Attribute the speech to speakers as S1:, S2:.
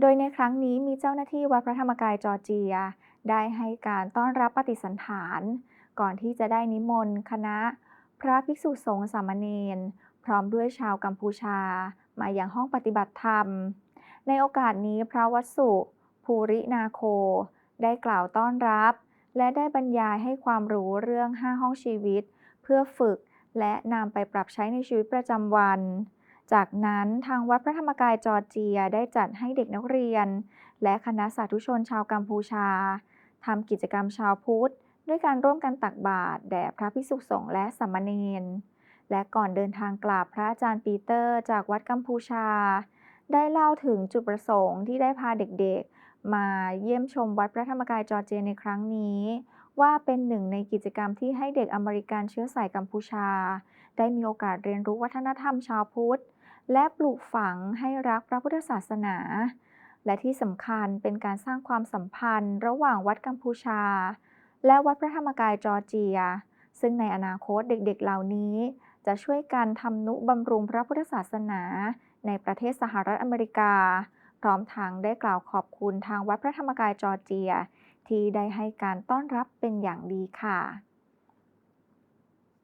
S1: โดยในครั้งนี้มีเจ้าหน้าที่วัดพระธรรมกายจอร์เจีย ได้ให้การต้อนรับปฏิสันฐาน ก่อนที่จะได้นิมนต์คณะ พระภิกษุสงฆ์สามเณรพร้อมด้วยชาวกัมพูชา มาอยังห้องปฏิบัติธรรม ในโอกาสนี้พระวัสสุภูรินาโค ได้กล่าวต้อนรับ และได้บรรยายให้ความรู้เรื่อง 5 ห้องชีวิต เพื่อฝึกและนำไปปรับใช้ในชีวิตประจำวัน จากนั้นทางวัดพระธรรมกายจอร์เจียได้จัดให้เด็กนักเรียน และคณะสาธุชนชาวกัมพูชาทำกิจกรรมชาวพุทธ ด้วยการร่วมกันตักบาตรแด่พระภิกษุสงฆ์และสามเณรและก่อนเดินทางกลับพระอาจารย์ปีเตอร์จากวัดกัมพูชา ได้เล่าถึงจุดประสงค์ที่ได้พาเด็กๆ มาเยี่ยมชมวัดพระธรรมกายจอร์เจียในครั้งนี้ ว่าเป็นหนึ่งในกิจกรรมที่ให้เด็กอเมริกันเชื้อสายกัมพูชา ได้มีโอกาสเรียนรู้วัฒนธรรมชาวพุทธ และปลูกฝังให้รักพระพุทธศาสนา และที่สำคัญเป็นการสร้างความสัมพันธ์ ระหว่างวัดกัมพูชา และวัดพระธรรมกายจอร์เจีย ซึ่งในอนาคตเด็กๆเหล่านี้ จะช่วยกันทำนุบำรุงพระพุทธศาสนา ในประเทศสหรัฐอเมริกา พร้อมทั้งได้กล่าวขอบคุณทางวัดพระธรรมกายจอร์เจีย ที่ได้ให้การต้อนรับเป็นอย่างดีค่ะ